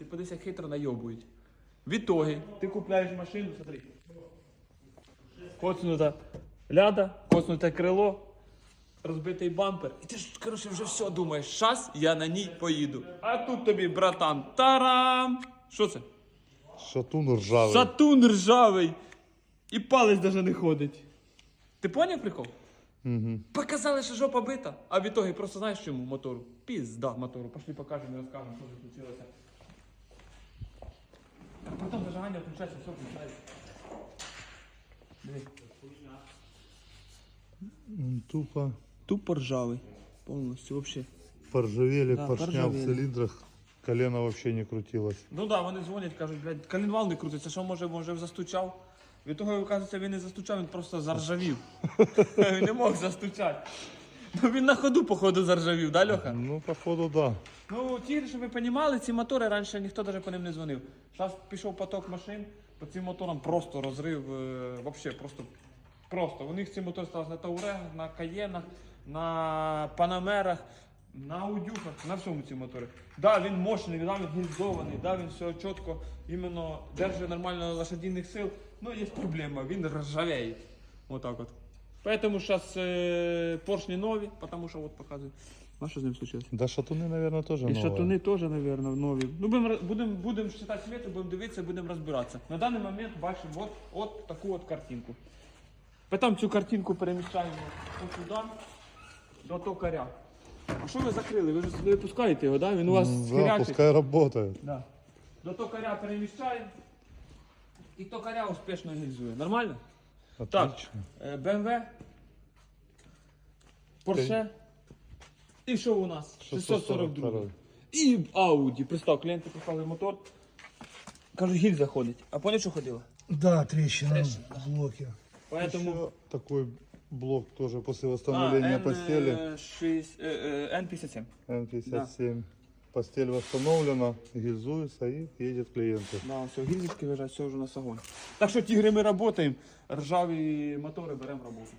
Ти подивись, як хитро найобують. В ітогі ти купляєш машину, смотри. Коцнута ляда, коцнуте крило, розбитий бампер. І ти ж, коротше, вже все думаєш, щас я на ній поїду. А тут тобі, братан, тарам! Що це? Шатун ржавый. Сатун ржавий. І палець навіть не ходить. Ти поняв прикол? Мгм. Показали, що жопа бита, а в ітогі просто знаєш чому мотору? Пізда мотору. Пошли покажемо і розкажемо, що тут случилося. А потім все включається. Диви. Тупо Тупо ржавий. Повністю взагалі. поржавели Да, поршня поржавели. в цилиндрах. Колено вообще не крутилось. Ну так, да, вони дзвонять, кажуть, блядь, коленвал не крутиться, що може, може застучав. Від того, як оказується, він не застучав, він просто заржавів. він не мог застучати. Ну він на ходу, походу, заржавів, да, Льоха? Ну, походу, да. Ну, ті, щоб ви розуміли, ці мотори раніше ніхто навіть по ним не дзвонив. Зараз пішов поток машин, по цим моторам просто розрив, е, вообще просто. Просто. У них ці мотори стали на Таурегах, на Каєнах, на Панамерах, на Аудюхах, на всьому ці мотори. Да, він мощний, да, він гільзований, да, він все чітко, іменно держить нормально лошадиних сил. Ну, є проблема, він ржавеє. Отак от. Поэтому сейчас э, поршни нові, потому що от показую. А що з ним случилось? Да, шатуны, наверное, тоже І новые. шатуни теж, мабуть, нові. Ну, будемо роз- будемо будемо читати смету, будемо дивитися, будемо розбиратися. На даний момент бачимо от, от таку от картинку. Потім цю картинку переміщаємо от сюди, до токаря. А що ви закрили? Ви ж не випускаєте його, да? Він у вас М, Да, схирячить. пускай работает. Да. До токаря переміщаємо. І токаря успішно гільзує. Нормально? Так, Отлично. е, BMW, Porsche. І що у нас? 642. 642. І Audi. Представ, клієнти поставили мотор. Кажуть, гільза ходить. А поняв, що ходила? Да, трещина Трещина, в блоке. Поэтому... Еще такой блок тоже после восстановления N, постели. е, шість- е, е, N57. Н57. Постель восстановлена, гильзуется и едет клиенты. Да, все, гільзочки лежать, все уже на сагоні. Так що тігри ми працюємо, ржаві мотори беремо роботу.